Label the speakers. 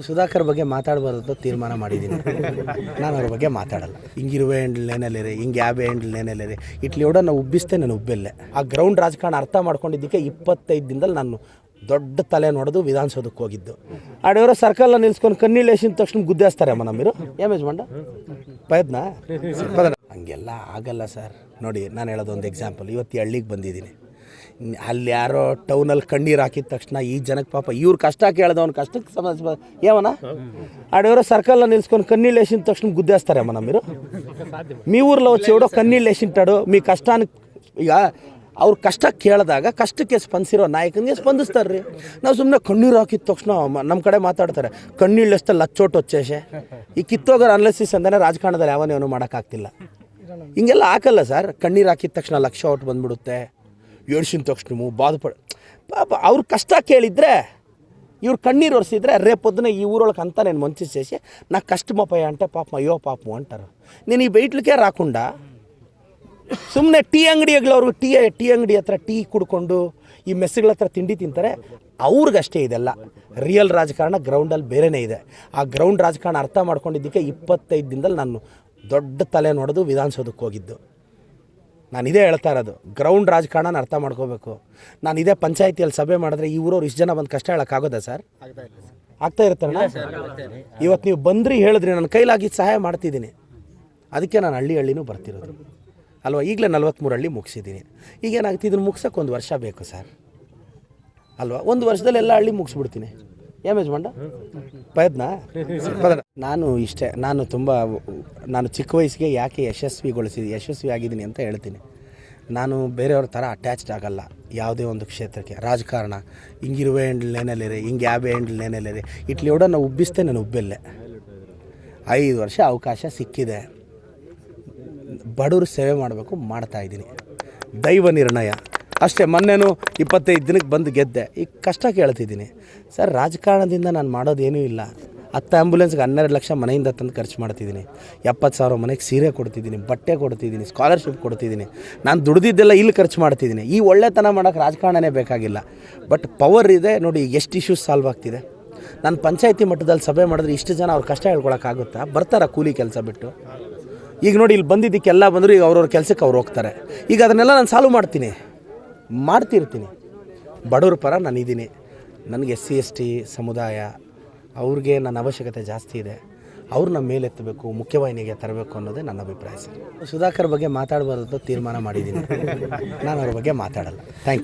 Speaker 1: ಸುಧಾಕರ್ ಬಗ್ಗೆ ಮಾತಾಡಬಾರ್ದು ತೀರ್ಮಾನ ಮಾಡಿದ್ದೀನಿ. ನಾನು ಅವ್ರ ಬಗ್ಗೆ ಮಾತಾಡಲ್ಲ. ಹಿಂಗಿರುವ ಹೆಂಡ್ಲ್ ನೇನಲ್ಲಿರಿ ಹಿಂಗೆ ಯಾವ ಹೆಂಡ್ಲ್ ನೇನಲ್ಲಿರಿ ಇಟ್ಲಿ ಕೂಡ ನಾನು ಉಬ್ಬಿಸ್ತೇನೆ ನಾನು ಉಬ್ಬಿಲ್ಲೆ. ಆ ಗ್ರೌಂಡ್ ರಾಜಕಾರಣ ಅರ್ಥ ಮಾಡ್ಕೊಂಡಿದ್ದಕ್ಕೆ ಇಪ್ಪತ್ತೈದು ದಿನದಲ್ಲಿ ನಾನು ದೊಡ್ಡ ತಲೆ ನೋಡೋದು ವಿಧಾನಸೌಧಕ್ಕೆ ಹೋಗಿದ್ದು. ಆಡೋರು ಸರ್ಕಲ್ನ ನಿಲ್ಸ್ಕೊಂಡು ಕಣ್ಣೀಳೇಸಿದ ತಕ್ಷಣ ಗುದ್ದೇಸ್ತಾರೆ ಅಮ್ಮ ನಮ್ಮಿರು. ಏಮೇಜ್ ಮಂಡ ಪ್ರಯತ್ನ? ಹಂಗೆಲ್ಲ ಆಗಲ್ಲ ಸರ್. ನೋಡಿ ನಾನು ಹೇಳೋದು ಒಂದು ಎಕ್ಸಾಂಪಲ್ ಇವತ್ತು ಹಳ್ಳಿಗೆ ಬಂದಿದ್ದೀನಿ. ಅಲ್ಲಿ ಯಾರೋ ಟೌನಲ್ಲಿ ಕಣ್ಣೀರು ಹಾಕಿದ ತಕ್ಷಣ ಈ ಜನಕ್ಕೆ ಪಾಪ ಇವ್ರ ಕಷ್ಟ ಕೇಳ್ದವ್ನ ಕಷ್ಟಕ್ಕೆ ಸಮಸ್ಯೆ ಏವನ ಸರ್ಕಲ್ ಸರ್ಕಲ್ನ ನಿಲ್ಸ್ಕೊಂಡು ಕಣ್ಣೀರು ಲೇಸಿನ ತಕ್ಷಣ ಗುದ್ದೇಸ್ತಾರಮ್ಮ ನಮ್ಮಿರು. ಮೀ ಊರಲ್ಲಿ ಅವ ఎవడో ಲೇಸಿನ ತಡೋ ಮೀ ಕಷ್ಟನ ಈಗ ಅವ್ರ ಕಷ್ಟ ಕೇಳಿದಾಗ ಕಷ್ಟಕ್ಕೆ ಸ್ಪಂದಿಸಿರೋ ನಾಯಕನಿಗೆ ಸ್ಪಂದಿಸ್ತಾರೆ ರೀ ನಾವು ಸುಮ್ಮನೆ ಕಣ್ಣೀರು ಹಾಕಿದ ತಕ್ಷಣ ನಮ್ಮ ಕಡೆ ಮಾತಾಡ್ತಾರೆ, ಕಣ್ಣೀರು ಲೆಸ್ತ ಲಚ್ಚೋಟ್ ಹೊಚ್ಚೇಶೆ. ಈ ಕಿತ್ತೋಗರ ಅನಲಿಸಿಸ್ ಅಂದರೆ ರಾಜಕಾರಣದಲ್ಲಿ ಯಾವನೇವನು ಮಾಡೋಕ್ಕಾಗ್ತಿಲ್ಲ. ಹಿಂಗೆಲ್ಲ ಹಾಕಲ್ಲ ಸರ್, ಕಣ್ಣೀರು ಹಾಕಿದ ತಕ್ಷಣ ಲಕ್ಷ ಔಟ್ ಬಂದ್ಬಿಡುತ್ತೆ. ಏಳ್ಸಿನ ತಕ್ಷಣ ಬಾಧಪಡ ಪಾಪ ಅವ್ರ ಕಷ್ಟ ಕೇಳಿದ್ರೆ ಇವ್ರು ಕಣ್ಣೀರು ಒರೆಸಿದ್ರೆ రేపొద్దున ఈ ఊరోళ్ళకి అంతా నేను మంచి చేసి నాకు కష్టమపోయా అంటే పాపం అయ్యో పాపం అంటారు నేను ఈ బయట్లకే రాకుండా ಸುಮ್ಮನೆ ಟೀ ಅಂಗಡಿಗಳವ್ರು ಟೀ ಟೀ ಅಂಗಡಿ ಹತ್ರ ಟೀ ಕುಡ್ಕೊಂಡು ಈ ಮೆಸ್ಸುಗಳ ಹತ್ರ ತಿಂಡಿ ತಿಂತಾರೆ ಅವ್ರಿಗಷ್ಟೇ ಇದೆಲ್ಲ ರಿಯಲ್ ರಾಜಕಾರಣ ಗ್ರೌಂಡಲ್ಲಿ ಬೇರೆನೇ ಇದೆ ಆ ಗ್ರೌಂಡ್ ರಾಜಕಾರಣ ಅರ್ಥ ಮಾಡ್ಕೊಂಡಿದ್ದಕ್ಕೆ ಇಪ್ಪತ್ತೈದು ದಿನದಲ್ಲಿ ನಾನು ದೊಡ್ಡ ತಲೆ ನೋಡೋದು ವಿಧಾನಸೌಧಕ್ಕೆ ಹೋಗಿದ್ದು ನಾನು ಇದೇ ಹೇಳ್ತಾ ಇರೋದು ಗ್ರೌಂಡ್ ರಾಜಕಾರಣನ ಅರ್ಥ ಮಾಡ್ಕೋಬೇಕು. ನಾನು ಇದೇ ಪಂಚಾಯತಿಯಲ್ಲಿ ಸಭೆ ಮಾಡಿದ್ರೆ ಈ ಊರವ್ರು ಇಷ್ಟು ಜನ ಬಂದು ಕಷ್ಟ ಹೇಳೋಕ್ಕಾಗೋದಾ ಸರ್? ಆಗ್ತಾ ಇರ್ತಾರಣ ಇವತ್ತು ನೀವು ಬಂದ್ರಿ ಹೇಳಿದ್ರಿ ನನ್ನ ಕೈಲಾಗಿ ಸಹಾಯ ಮಾಡ್ತಿದ್ದೀನಿ. ಅದಕ್ಕೆ ನಾನು ಹಳ್ಳಿ ಹಳ್ಳಿನೂ ಬರ್ತಿರೋದು. ಅಲ್ವಾ? ಈಗಲೇ ನಲ್ವತ್ತ್ಮೂರು ಹಳ್ಳಿ ಮುಗಿಸಿದ್ದೀನಿ. ಈಗೇನಾಗುತ್ತೆ ಇದನ್ನು ಮುಗ್ಸೋಕೆ ಒಂದು ವರ್ಷ ಬೇಕು ಸರ್. ಅಲ್ವಾ? ಒಂದು ವರ್ಷದಲ್ಲಿ ಎಲ್ಲ ಹಳ್ಳಿ ಮುಗಿಸ್ಬಿಡ್ತೀನಿ. ಏಮೇಜ್ ಮಂಡ ಪ್ರಯತ್ನ ನಾನು ಇಷ್ಟೇ, ನಾನು ತುಂಬ ನಾನು ಚಿಕ್ಕ ವಯಸ್ಸಿಗೆ ಯಾಕೆ ಯಶಸ್ವಿಗೊಳಿಸಿದ ಯಶಸ್ವಿ ಆಗಿದ್ದೀನಿ ಅಂತ ಹೇಳ್ತೀನಿ. ನಾನು ಬೇರೆಯವ್ರ ಥರ ಅಟ್ಯಾಚ್ಡ್ ಆಗಲ್ಲ, ಯಾವುದೇ ಒಂದು ಕ್ಷೇತ್ರಕ್ಕೆ. ರಾಜಕಾರಣ, ಹಿಂಗಿರುವೆ ಹ್ಯಾಂಡಲ್ ರೀ ಹಿಂಗೆ ಯಾವೇ ರೀ ಇಟ್ಲಿ ಕೂಡ ನಾನು ಉಬ್ಬಿಸ್ತೆ ನಾನು ಉಬ್ಬಿಲ್ಲೆ. ಐದು ವರ್ಷ ಅವಕಾಶ ಸಿಕ್ಕಿದೆ. ಬಡವರು ಸೇವೆ ಮಾಡಬೇಕು ಮಾಡ್ತಾಯಿದ್ದೀನಿ ದೈವ ನಿರ್ಣಯ. ಅಷ್ಟೇ, ಮೊನ್ನೆನೂ ಇಪ್ಪತ್ತೈದು ದಿನಕ್ಕೆ ಬಂದು ಗೆದ್ದೆ. ಈಗ ಕಷ್ಟ ಕೇಳ್ತಿದ್ದೀನಿ. ಸರ್, ರಾಜಕಾರಣದಿಂದ ನಾನು ಮಾಡೋದೇನೂ ಇಲ್ಲ. ಹತ್ತು ಆ್ಯಂಬುಲೆನ್ಸ್ಗೆ ಹನ್ನೆರಡು ಲಕ್ಷ ಮನೆಯಿಂದ ತಂದು ಖರ್ಚು ಮಾಡ್ತಿದ್ದೀನಿ. ಎಪ್ಪತ್ತು ಸಾವಿರ ಮನೆಗೆ ಸೀರೆ ಕೊಡ್ತಿದ್ದೀನಿ, ಬಟ್ಟೆ ಕೊಡ್ತಿದ್ದೀನಿ ಸ್ಕಾಲರ್ಶಿಪ್ ಕೊಡ್ತಿದ್ದೀನಿ. ನಾನು ದುಡ್ದಿದ್ದೆಲ್ಲ ಇಲ್ಲಿ ಖರ್ಚು ಮಾಡ್ತಿದ್ದೀನಿ. ಈ ಒಳ್ಳೆತನ ಮಾಡೋಕ್ಕೆ ರಾಜಕಾರಣನೇ ಬೇಕಾಗಿಲ್ಲ. ಬಟ್ ಪವರ್ ಇದೆ. ನೋಡಿ ಎಷ್ಟು ಇಶ್ಯೂಸ್ ಸಾಲ್ವ್ ಆಗ್ತಿದೆ. ನಾನು ಪಂಚಾಯತಿ ಮಟ್ಟದಲ್ಲಿ ಸಭೆ ಮಾಡಿದ್ರೆ ಇಷ್ಟು ಜನ ಅವ್ರು ಕಷ್ಟ ಹೇಳ್ಕೊಳಕ್ಕಾಗುತ್ತಾ? ಬರ್ತಾರ ಕೂಲಿ ಕೆಲಸ ಬಿಟ್ಟು? ಈಗ ನೋಡಿ, ಇಲ್ಲಿ ಬಂದಿದ್ದಕ್ಕೆಲ್ಲ ಬಂದರೂ, ಈಗ ಅವ್ರವ್ರ ಕೆಲಸಕ್ಕೆ ಅವ್ರು ಹೋಗ್ತಾರೆ. ಈಗ ಅದನ್ನೆಲ್ಲ ನಾನು ಸಾಲ್ವ್ ಮಾಡ್ತೀನಿ. ಮಾಡ್ತಿರ್ತೀನಿ. ಬಡವ್ರ ಪರ ನಾನು ಇದ್ದೀನಿ ನನಗೆ ಎಸ್ ಸಿ ಎಸ್ ಟಿ ಸಮುದಾಯ, ಅವ್ರಿಗೆ ನನ್ನ ಅವಶ್ಯಕತೆ ಜಾಸ್ತಿ ಇದೆ. ಅವ್ರನ್ನ ಮೇಲೆತ್ತಬೇಕು, ಮುಖ್ಯವಾಹಿನಿಗೆ ತರಬೇಕು ಅನ್ನೋದೇ ನನ್ನ ಅಭಿಪ್ರಾಯ ಸರ್. ಸುಧಾಕರ್ ಬಗ್ಗೆ ಮಾತಾಡಬಾರ್ದು ತೀರ್ಮಾನ ಮಾಡಿದ್ದೀನಿ. ನಾನು ಅವ್ರ ಬಗ್ಗೆ ಮಾತಾಡಲ್ಲ. Thank you